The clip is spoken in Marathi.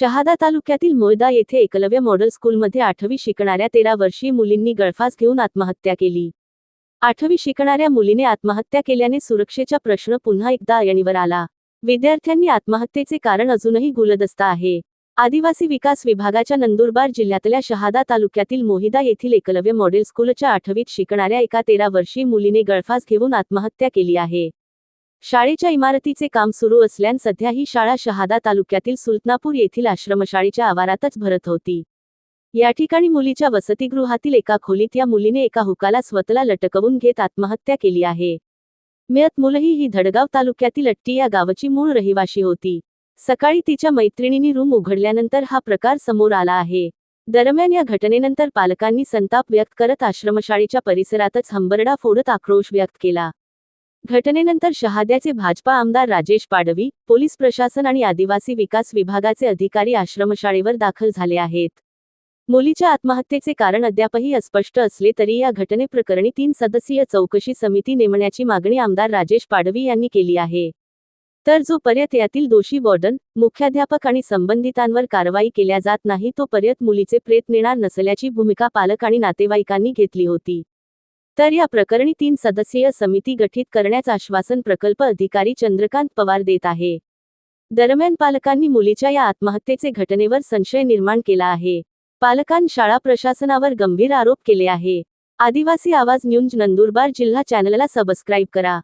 शहादा तालुक्यातील मोयदा येथे एकलव्य मॉडेल स्कूलमध्ये आठवी शिकणाऱ्या तेरा वर्षीय मुलींनी गळफास घेऊन आत्महत्या केली. आठवी शिकणाऱ्या मुलीने आत्महत्या केल्याने सुरक्षेचा प्रश्न पुन्हा एकदा ऐरणीवर आला. विद्यार्थ्यांनी आत्महत्येचे कारण अजूनही गुलदस्ता आहे. आदिवासी विकास विभागाच्या नंदुरबार जिल्ह्यातल्या शहादा तालुक्यातील मोहिदा येथील एकलव्य मॉडेल स्कूलच्या आठवीत शिकणाऱ्या एका तेरा वर्षीय मुलीने गळफास घेऊन आत्महत्या केली आहे. शाळेच्या इमारतीचे काम सुरू असल्यान सध्या ही शाळा शहादा तालुक्यातील सुलतनापूर येथील आश्रमशाळेच्या आवारातच भरत होती. या ठिकाणी मुलीच्या वसतिगृहातील एका खोलीत या मुलीने एका हुकाला स्वतःला लटकवून घेत आत्महत्या केली आहे. मेयत मुलही ही धडगाव तालुक्यातील अट्टी या गावाची मूळ रहिवाशी होती. सकाळी तिच्या मैत्रिणींनी रूम उघडल्यानंतर हा प्रकार समोर आला आहे. दरम्यान या घटनेनंतर पालकांनी संताप व्यक्त करत आश्रमशाळेच्या परिसरातच हंबरडा फोडत आक्रोश व्यक्त केला. घटनेनंतर शहाद्याचे भाजपा आमदार राजेश पाडवी पोलीस प्रशासन आणि आदिवासी विकास विभागाचे अधिकारी आश्रमशाळेवर दाखल झाले आहेत. मुलीच्या आत्महत्येचे कारण अद्यापही अस्पष्ट असले तरी या घटनेप्रकरणी तीन सदस्यीय चौकशी समिती नेमण्याची मागणी आमदार राजेश पाडवी यांनी केली आहे. तर जोपर्यंत यातील दोषी वॉर्डन मुख्याध्यापक आणि संबंधितांवर कारवाई केल्या जात नाही तोपर्यंत मुलीचे प्रेत नेणार नसल्याची भूमिका पालक आणि नातेवाईकांनी घेतली होती. तर या प्रकरणी तीन सदस्यीय समिती गठीत करण्याचं आश्वासन प्रकल्प अधिकारी चंद्रकांत पवार देत आहे. दरम्यान पालकांनी मुलीच्या या आत्महत्येचे घटनेवर संशय निर्माण केला आहे. पालकांनी शाळा प्रशासनावर गंभीर आरोप केले आहे. आदिवासी आवाज न्यूज नंदुरबार जिल्हा चॅनलला सबस्क्राईब करा.